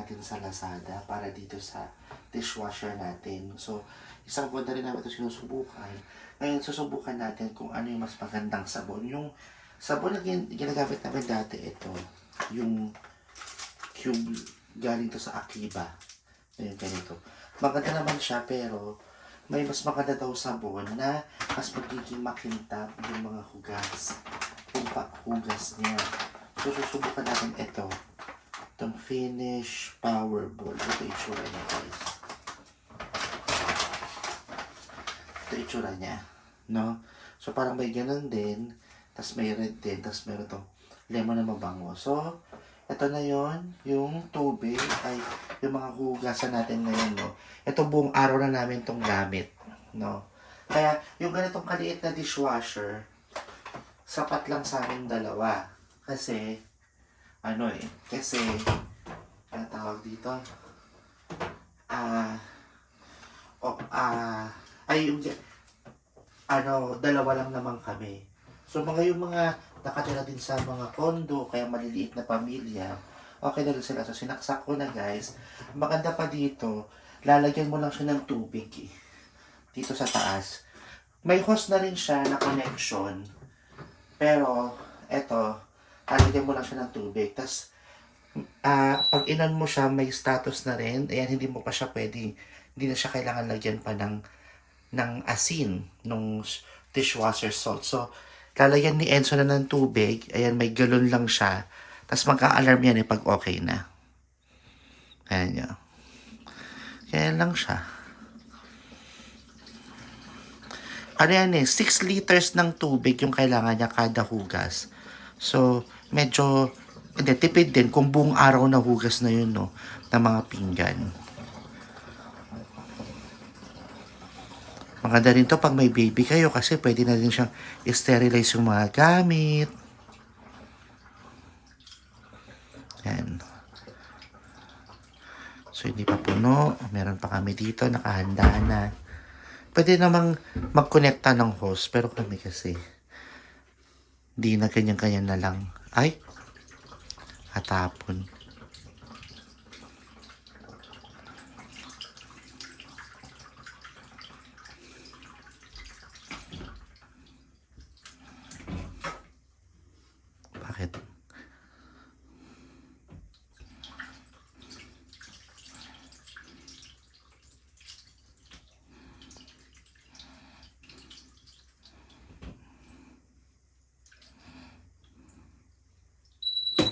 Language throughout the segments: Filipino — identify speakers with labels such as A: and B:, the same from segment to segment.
A: natin sa Lazada para dito sa dishwasher natin. So, isang buwan na rin namin ito sinusubukan. Ngayon, susubukan natin kung ano yung mas magandang sabon. Yung sabon na gin- ginagamit namin dati, ito. Yung cube galing to sa Akiba. Ayun, ganito. Maganda naman siya, pero may mas maganda daw sabon na mas magiging makintab yung mga hugas. Yung hugas niya. So, susubukan natin ito. Itong Finish Powerball. Ito itsura niya, guys. Ito itsura niya. No? So, parang may ganun din. Tapos may red din. Tapos meron itong lemon na mabango. So, ito na yon yung tubig ay yung mga hugasan natin ngayon, no? Ito buong araw na namin itong gamit, no? Kaya, yung ganitong kaliit na dishwasher, sapat lang sa amin dalawa. Kasi, ano eh, kasi, ano tawag dito? Ah, oh, ah, ay, yung, ano, dalawa lang naman kami. So, mga yung mga nakatira din sa mga kondo, kaya maliliit na pamilya, okay na sila. So, sinaksak ko na guys. Maganda pa dito, lalagyan mo lang siya ng tubig eh. Dito sa taas. May hose na rin siya na connection. Pero, eto, lalagyan mo lang siya ng tubig. Tapos, ah pag inan mo siya, may status na rin. Ayan, hindi mo pa siya pwede, hindi na siya kailangan lagyan pa ng, ng asin, nung dishwasher salt. So, lalagyan ni Enzo na ng tubig. Ayan, may galon lang siya. Tapos magka-alarm yan eh pag okay na. Ayan niya. Kaya lang siya. Ano yan eh, 6 liters ng tubig yung kailangan niya kada hugas. So, medyo, hindi, tipid din kung buong araw na hugas na yun, no, ng mga pinggan. Maganda rin to pag may baby kayo kasi pwede na din siyang sterilize yung mga gamit. Yan. So, hindi pa puno. Meron pa kami dito. Nakahanda na. Pwede namang mag-connecta ng host. Pero kami kasi, hindi na ganyan-ganyan na lang. Ay! Atapon. Bakit?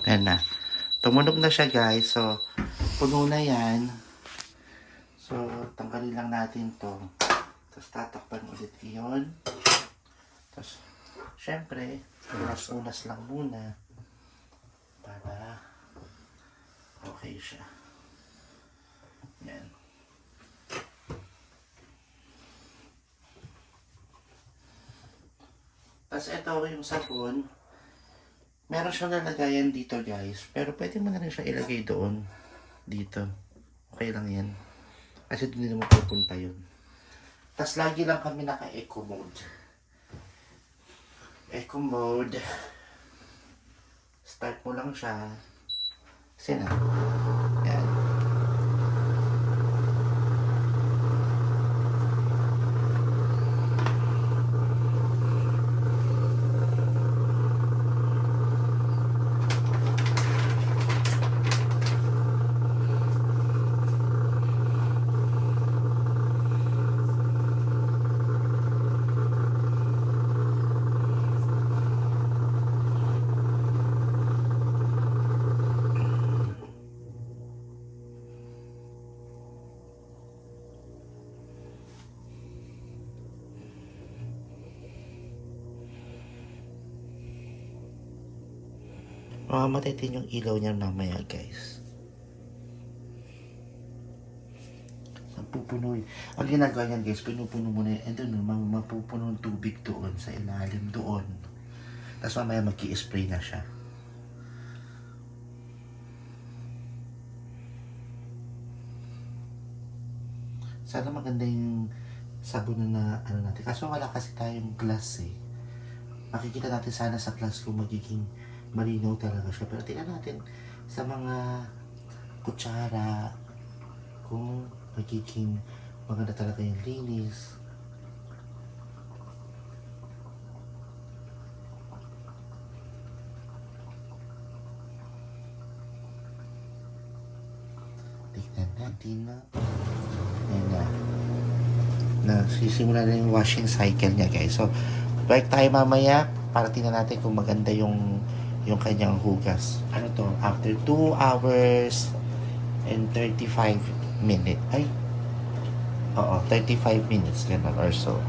A: Ayan na. Tumunog na siya guys. So, puno na yan. So, tanggalin lang natin to. Tapos tatakpan ulit yun. Tapos, syempre, unas-unas lang muna. Para okay siya. Yan. Tapos ito yung sabon. Meron siyang lalagayan dito guys. Pero pwede mo na rin siya ilagay doon. Dito. Okay lang yan. Kasi doon din naman pupunta yun. Tapos lagi lang kami naka-eco mode. Eco mode. Start mo lang siya. Kasi. Yan. Mamamatay din yung ilaw niya mamaya, guys. Mapupuno yun. Ang ginagawa niyan, guys, pinupuno mo na yun. And then, ma- mapupuno ng tubig doon, sa ilalim doon. Tapos mamaya mag spray na siya. Sana maganda yung sabon na ano natin. Kaso wala kasi tayong glass eh. Makikita natin sana sa glass kung magiging malinaw talaga siya. Pero tingnan natin sa mga kutsara kung magiging maganda talaga yung linis. Tignan natin na. Ayan na. Na, sisimula na yung washing cycle niya guys. So, balik tayo mamaya para tingnan natin kung maganda yung yung kanyang hugas. Ano to? After 2 hours and 35 minutes. Ay, oo, 35 minutes ganun or so.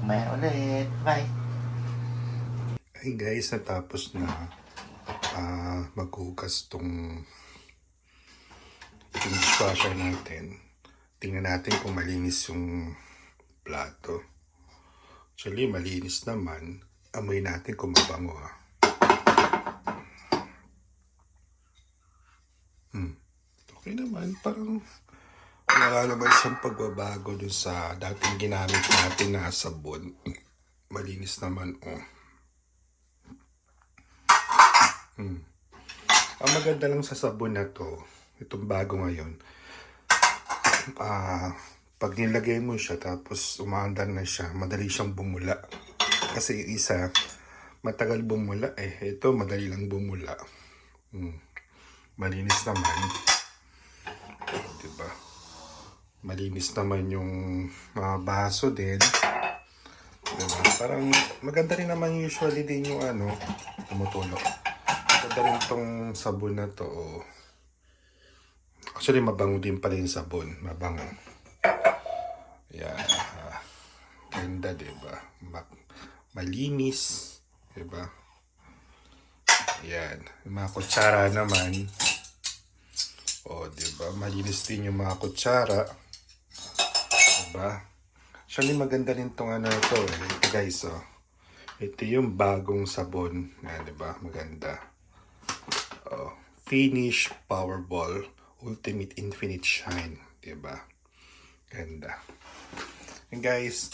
A: Maya ulit. Bye.
B: Hey guys, natapos na ah maghugas tong yung dishwasher natin. Tingnan natin kung malinis yung plato. Actually, malinis naman. Amoy natin kung mabango ha. Hmm. Okay naman. Parang wala naman siyang pagbabago dun sa dating ginamit natin na sabon. Malinis naman oh. Hmm. Ang maganda lang sa sabon na to, itong bago ngayon, ah, pag nilagay mo siya tapos umaandar na siya, madali siyang bumula. Kasi yung isa, matagal bumula eh. Ito, madali lang bumula. Hmm. Malinis naman. Diba? Malinis naman yung mga baso din. Diba? Parang maganda rin naman usually din yung ano, tumutulog. Maganda rin tong sabon na to. Actually, mabango din pala yung sabon. Mabango. Yan. ah, Ganda, diba? Ma- malinis. Diba? Yan. Yung mga kutsara naman. O, diba? Malinis din yung mga kutsara. Diba? Actually, maganda rin tong ano to. Eh. Ito guys, oh. Ito yung bagong sabon. Yan, diba? Maganda. Oh, Finish Powerball Ultimate Infinite Shine. Diba? Ganda. And guys,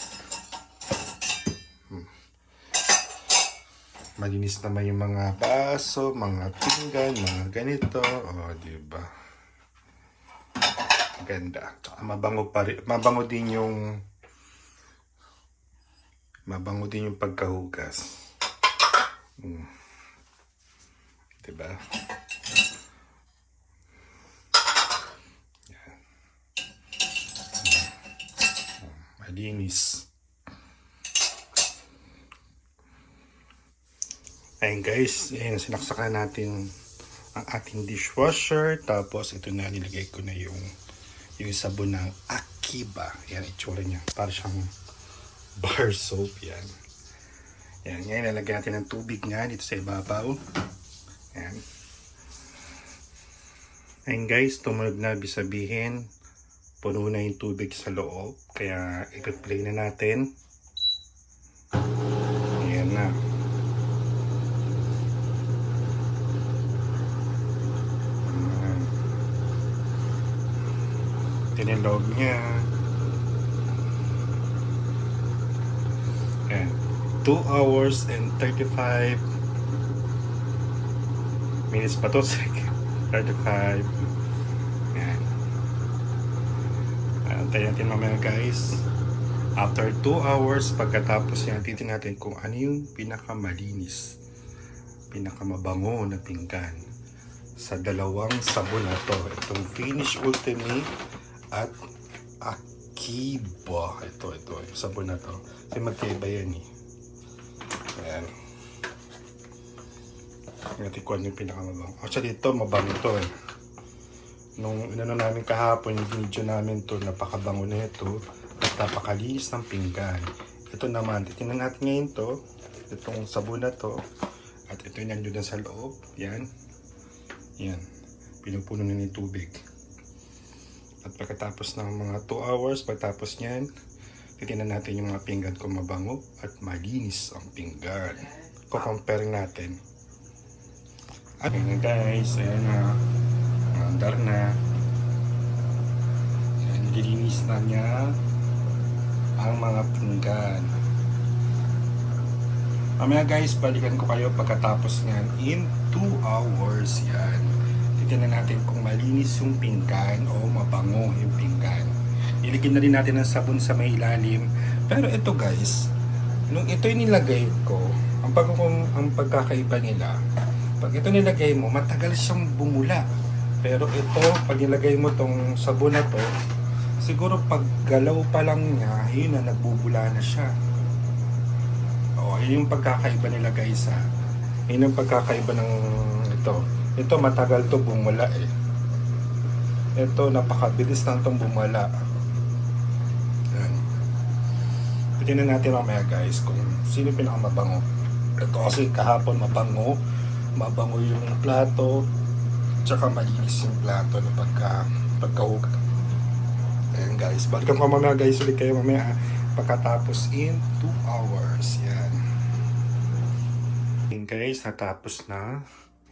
B: hmm. malinis naman yung mga baso, mga pinggan, mga ganito. Oh, diba? Ganda. Tsaka mabango pa rin. Mabango din yung mabango din yung pagkahugas. Hmm. Diba? Yan. Malinis. Ayun guys, ayun, sinaksakan natin ang ating dishwasher. Tapos ito na, nilagay ko na yung yung sabon ng Akiba. Yan, itsura niya. Para siyang bar soap. Yan. Yan, ngayon lalagyan natin ng tubig nga dito sa ibabaw. Yan. Ayun guys, tumunog na ibig sabihin puno na yung tubig sa loob. Kaya i-play na natin. Ayan na. Tinilog niya. Ayan. 2 hours and 35 minutes pa to. 35. Ayan. Antayin natin mamaya guys. After 2 hours, pagkatapos yan, titin natin kung ano yung pinakamalinis, pinakamabango na pinggan sa dalawang sabon na to. Itong Finish Ultimate at Akiba. Ito, ito, yung sabon na to. Kasi magkaiba yan eh. Ayan. Ano yung pinakamabango. Actually, ito, mabango to eh nung inano namin kahapon yung video namin to napakabango na ito at napakalinis ng pinggan ito naman titingnan natin ngayon to itong sabon na to at ito yung nandiyo na sa loob yan yan pinupuno na ng tubig at pagkatapos ng mga 2 hours pagkatapos nyan titingnan natin yung mga pinggan kung mabango at malinis ang pinggan kukompare natin at yun guys ayan na Andar na. Yan, nililinis na niya ang mga pinggan. Mamaya guys, balikan ko kayo pagkatapos niyan in 2 hours yan. Titignan natin kung malinis yung pinggan o mabango yung pinggan. Iligin na rin natin ng sabon sa may ilalim. Pero ito guys, nung ito nilagay ko, ang, pag ang pagkakaiba nila, pag ito nilagay mo, matagal siyang bumula. Pero ito, pag nilagay mo tong sabon na to, siguro pag galaw pa lang niya, yun na, nagbubula na siya. Oo, yun yung pagkakaiba nila guys ha. Yun yung pagkakaiba ng ito. Ito matagal to bumula eh. Ito napakabilis lang tong bumala. Yan. Tingnan natin mamaya guys kung sino pinakamabango. Ito kasi kahapon mabango. Mabango yung plato. Tsaka malinis yung plato na pagka, pagkahuga. Ayan guys. Balikan ko mamaya guys ulit kayo mamaya ha. Pagkatapos in 2 hours. Yan. Ayan guys, natapos na.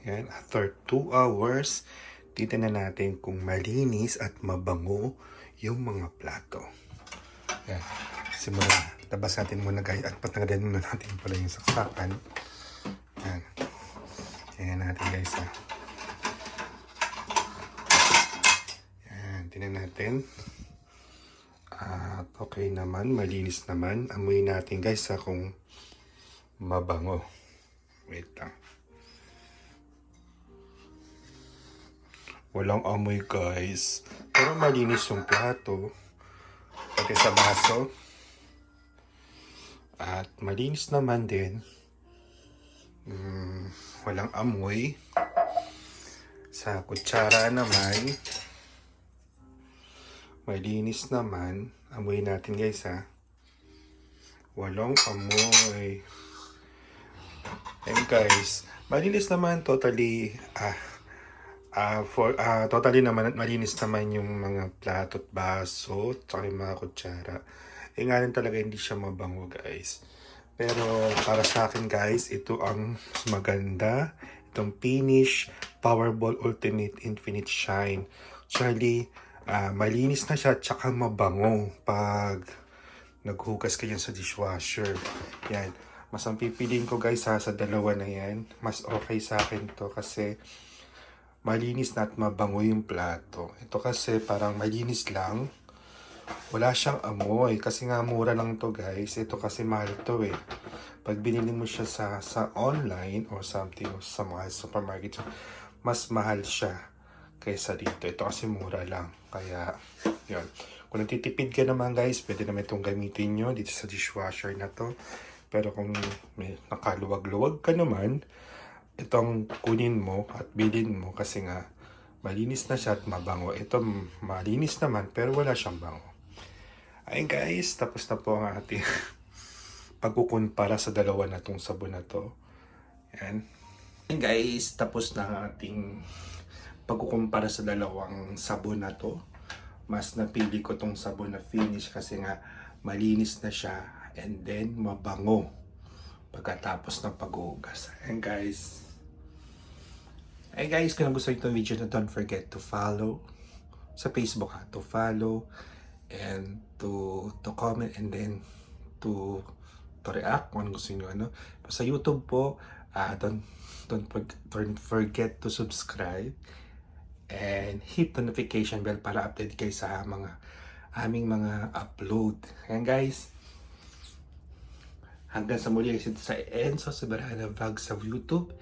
B: Yan, after 2 hours, titignan natin kung malinis at mabango yung mga plato. Yan. Simula. Labas natin muna guys at patanggalin muna natin pala yung saksakan. Yan. Yan natin guys ha. Yan. Tingnan natin. At okay naman, malinis naman. Amoy natin guys ha kung mabango. Wait lang. Walang amoy guys. Pero malinis yung plato. Pati sa baso. At malinis naman din. Mm, walang amoy. Sa kutsara naman. Malinis naman. Amoy natin guys ha. Walang amoy. And guys, malinis naman totally ah ah for ah totally naman at malinis naman yung mga plato at baso at yung mga kutsara. Eh nga talaga hindi siya mabango guys. Pero para sa akin guys, ito ang maganda. Itong Finish Powerball Ultimate Infinite Shine. Actually, ah, malinis na siya at saka mabango pag naghugas ka yan sa dishwasher. Yan. Mas ang pipiliin ko guys ha, sa dalawa na yan. Mas okay sa akin to kasi malinis na at mabango yung plato. Ito kasi parang malinis lang. Wala siyang amoy kasi nga mura lang to guys. Ito kasi mahal to eh. Pag binili mo siya sa, sa online or something or sa mga supermarket, mas mahal siya kaysa dito. Ito kasi mura lang. Kaya, yun. Kung nagtitipid ka naman guys, pwede naman itong gamitin nyo dito sa dishwasher na to. Pero kung may nakaluwag-luwag ka naman, itong kunin mo at bilhin mo kasi nga malinis na siya at mabango. Ito malinis naman pero wala siyang bango. Ayun guys, tapos na po ang ating pagkukumpara sa dalawa na tong sabon na to. Yan. Ayun guys, tapos na ang ating pagkukumpara sa dalawang sabon na to. Mas napili ko tong sabon na finish kasi nga malinis na siya and then mabango pagkatapos ng paghugas. And guys, Hey guys, kung gusto nyo itong video na don't forget to follow sa Facebook ha, to follow and to to comment and then to to react kung gusto nyo ano. Sa YouTube po, ah don't, don't, don't forget to subscribe and hit the notification bell para update kayo sa mga aming mga upload. Ayan guys, hanggang sa muli sa Enzo Soberano Vlog sa YouTube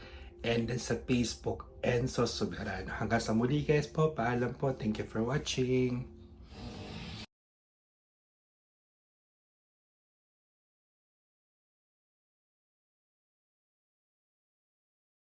B: and then sa Facebook Enzo Soberano. Hanggang sa muli guys po, paalam po. Thank you for watching.